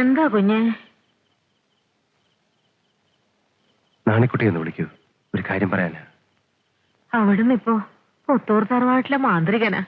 എന്താ കുഞ്ഞെ? നാണിക്കുട്ടി എന്ന് വിളിക്കൂ. ഒരു കാര്യം പറയാനാ. അവിടുന്ന് ഇപ്പോ പുത്തൂർ തറവാട്ടിലെ മാന്ത്രികന.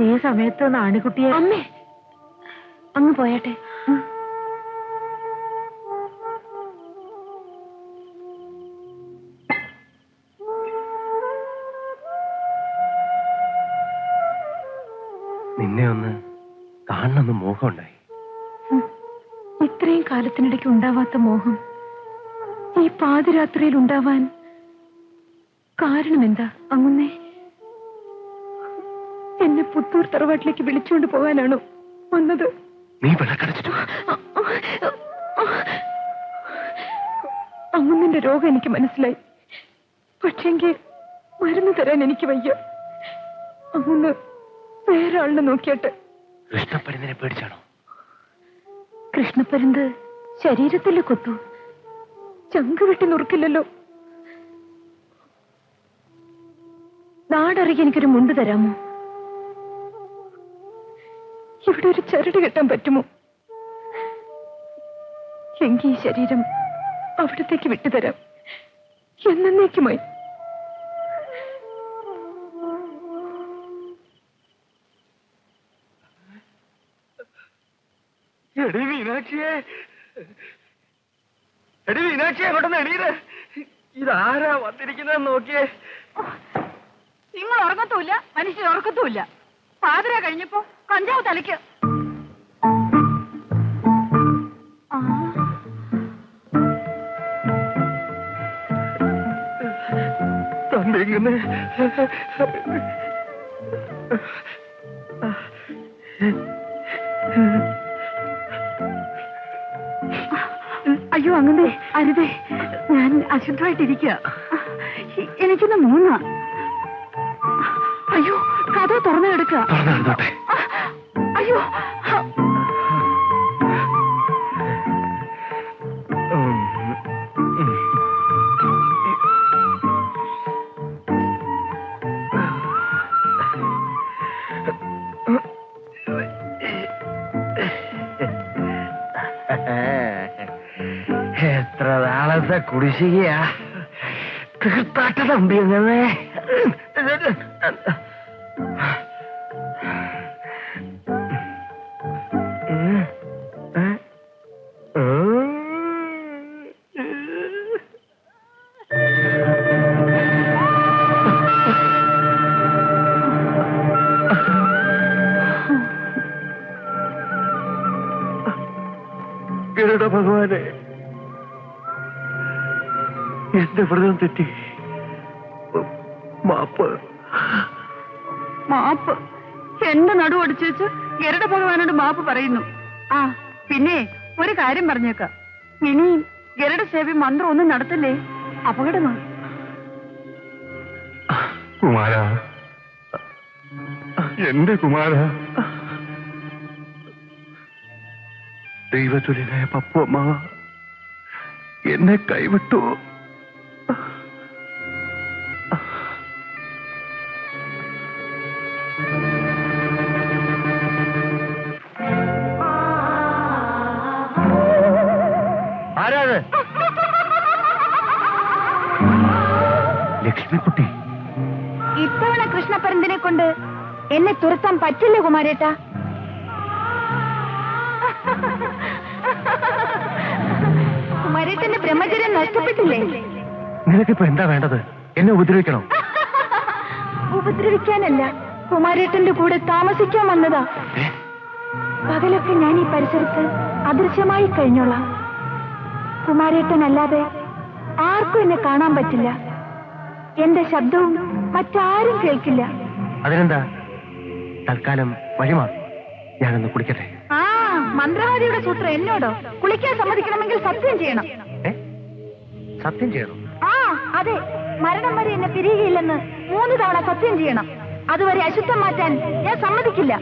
ഈ സമയത്ത് നാണിക്കുട്ടിയെ അമ്മേ അങ്ങ് പോയാട്ടെ. നിന്നെ ഒന്ന് കാണണമെന്ന് മോഹമുണ്ടായി. കാലത്തിനിടയ്ക്ക് ഉണ്ടാവാത്ത മോഹം. ഈ പാതിരാത്രിയിൽ ഉണ്ടാവാൻ കാരണം എന്താ അങ്ങുന്നേ? എന്നെ പുത്തൂർ തറവാട്ടിലേക്ക് വിളിച്ചുകൊണ്ട് പോകാനാണോ വന്നത്? നീ അങ്ങുന്നിന്റെ രോഗം എനിക്ക് മനസ്സിലായി. പക്ഷെങ്കിൽ മരുന്ന് തരാൻ എനിക്ക് വയ്യ. അങ്ങുന്ന് വേറെ ആളിനെ നോക്കിയിട്ട്. ഇഷ്ടപ്പെടുന്നതിനെ പേടിച്ചാണോ? കൃഷ്ണപ്പരുന്ത് ശരീരത്തിൽ കൊത്തു. ചങ്ക് വെട്ടി നുറുക്കില്ലല്ലോ. നാടറിയ എനിക്കൊരു മുണ്ട് തരാമോ? ഇവിടെ ഒരു ചരട് കെട്ടാൻ പറ്റുമോ? എങ്കിൽ ഈ ശരീരം അവിടത്തേക്ക് വിട്ടുതരാം. എന്നേക്കുമായി എടി മീനാക്ഷിയെ. എടി മീനാക്ഷി അങ്ങോട്ടൊന്ന് എണീര്. ഇതാരാ വന്നിരിക്കുന്നത് നോക്കിയേ. നിങ്ങൾ ഉറങ്ങത്തുമില്ല മനുഷ്യൻ ഉറക്കത്തുമില്ല. പാതിര കഴിഞ്ഞപ്പോ കഞ്ചാവ് തലയ്ക്ക്. തമ്പിങ്ങനെ അയ്യോ അങ്ങനെ അരുതേ ഞാൻ അശുദ്ധമായിട്ടിരിക്കുക എനിക്കൊന്ന് മൂന്ന അയ്യോ കഥ തുറന്നു കിടക്കുക അയ്യോ നാളത്തെ കുടിശ്ശികയാ. തീർത്താട്ട തമ്പി അങ്ങനെ ഗരുഡ ഭഗവാനെ. വ്രതം തെറ്റി. മാപ്പ്. മാപ്പ്? എന്റെ നടു ഒടിച്ചേച്ച് ഗരുഡ ഭഗവാനോട് മാപ്പ് പറയുന്നു. ആ പിന്നെ ഒരു കാര്യം പറഞ്ഞേക്കാം. ഇനി ഗരുഡ സേവി മന്ത്രം ഒന്നും നടത്തില്ലേ? അപകടമാണ് കുമാര. എന്റെ കുമാര. ദൈവതുലിനായ പപ്പു അമ്മ എന്നെ കൈവിട്ടു. ലക്ഷ്മിക്കുട്ടി. ഇത്തവണ കൃഷ്ണപരന്തിനെ കൊണ്ട് എന്നെ തുരത്താൻ പറ്റില്ല കുമാരേട്ട? കുമാരേട്ടന്റെ ബ്രഹ്മചര്യം നഷ്ടപ്പെട്ടില്ലേ? നിനക്കിപ്പോ എന്താ വേണ്ടത്? എന്നെ ഉപദ്രവിക്കണോ? ഉപദ്രവിക്കാനല്ല കുമാരേട്ടന്റെ കൂടെ താമസിക്കാൻ വന്നതാ. പകലൊക്കെ ഞാൻ ഈ പരിസരത്ത് അദൃശ്യമായി കഴിഞ്ഞോളാം. കുമാരേട്ടനല്ലാതെ ആർക്കും എന്നെ കാണാൻ പറ്റില്ല. എന്റെ ശബ്ദവും മറ്റാരും കേൾക്കില്ല. അതിനെന്താ? തൽക്കാലം വഴിമാറും ഞാനൊന്ന് കുളിക്കട്ടെ. ആ മന്ത്രവാദിയുടെ സൂത്രം എന്നോടോ? കുളിക്കാൻ സമ്മതിക്കണമെങ്കിൽ സത്യം ചെയ്യണം. സത്യം ചെയ്യണം? ആ അതെ. മരണം വരെ എന്നെ പിരിയുകയില്ലെന്ന് മൂന്ന് തവണ സത്യം ചെയ്യണം. അതുവരെ അശുദ്ധം മാറ്റാൻ ഞാൻ സമ്മതിക്കില്ല.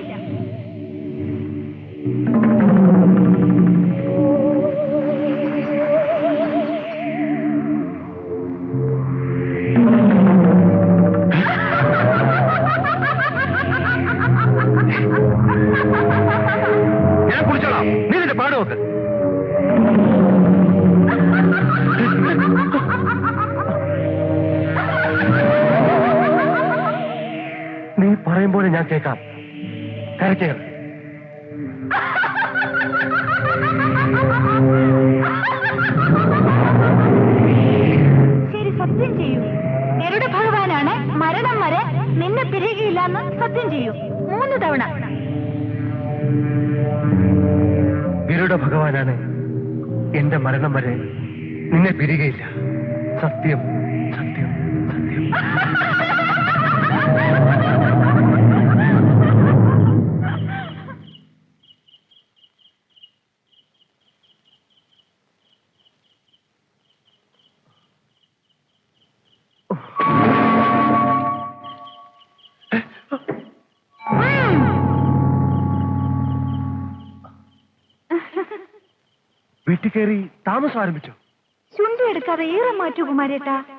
പിരികയില്ലെന്ന് സത്യം ചെയ്യൂ. മൂന്ന് തവണ. ഗരുഡ ഭഗവാനാണ് എന്റെ മരണം വരെ നിന്നെ പിരികയില്ല. സത്യം സത്യം സത്യം. കയറി താമസം ആരംഭിച്ചു. ചുണ്ടു എടുക്കാതെ ഏറെ മാറ്റു കുമാരേട്ടാ?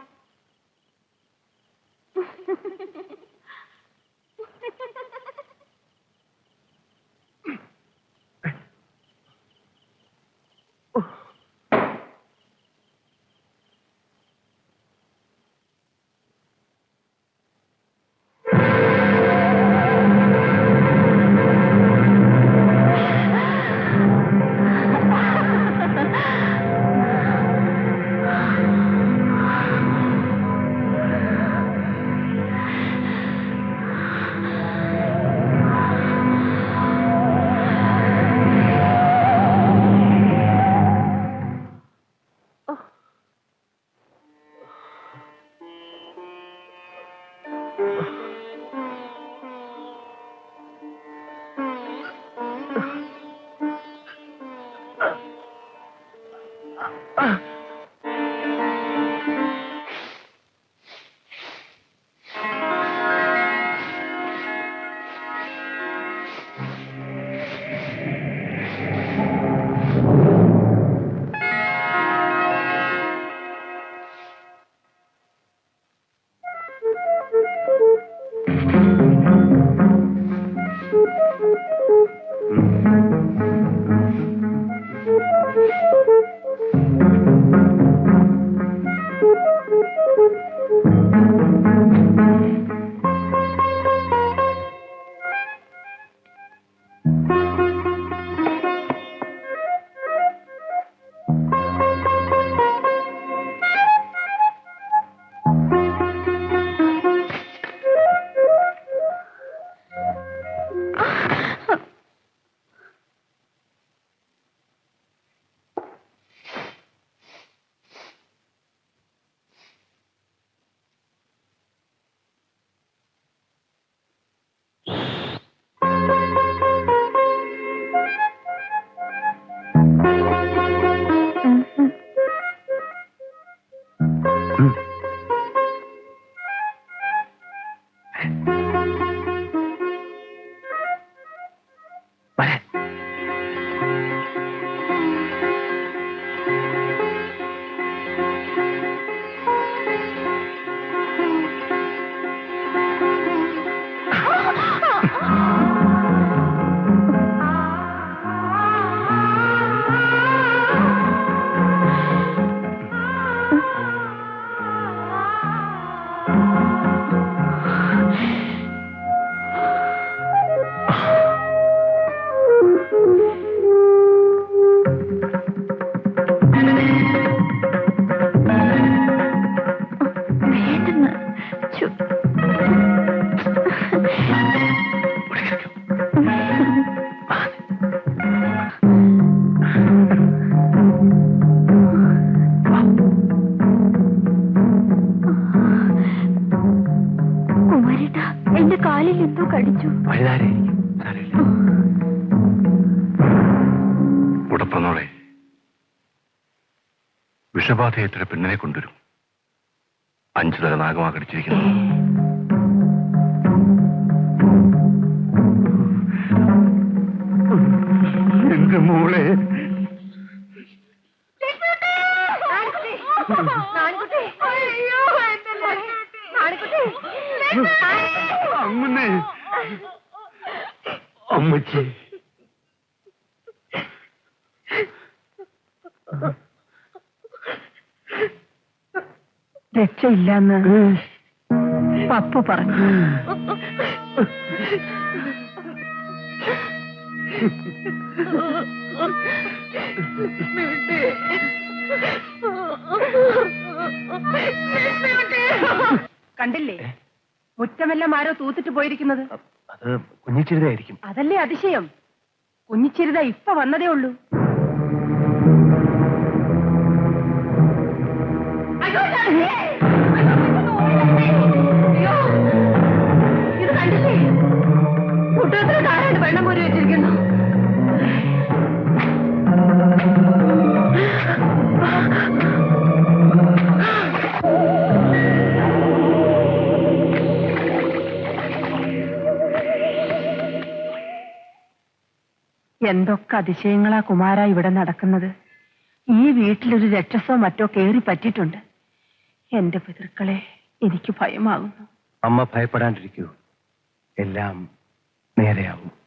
ഉടപ്പറന്നോളെ വിഷബാധയേറ്റ പെണ്ണിനെ കൊണ്ടുവരും. അഞ്ചു തല നാഗമാ കടിച്ചിരിക്കുന്നു എന്റെ മോളെ. അമ്മേ അമ്മച്ചി രക്ഷയില്ലെന്ന് പപ്പു പറഞ്ഞു. കണ്ടില്ലേ? മുറ്റമെല്ലാം ആരോ തൂത്തിട്ട് പോയിരിക്കുന്നത്. അത് കുഞ്ഞിച്ചിരുതായിരിക്കും അതല്ലേ അതിശയം? കുഞ്ഞിച്ചിരുത ഇപ്പൊ വന്നതേ ഉള്ളൂ. എന്തൊക്കെ അതിശയങ്ങളാ കുമാര ഇവിടെ നടക്കുന്നത്? ഈ വീട്ടിലൊരു രക്ഷസോ മറ്റോ കേറി പറ്റിയിട്ടുണ്ട്. എന്റെ പിതൃക്കളെ എനിക്ക് ഭയമാകുന്നു. അമ്മ ഭയപ്പെടാണ്ടിരിക്കൂ. എല്ലാം നേരെയാവും.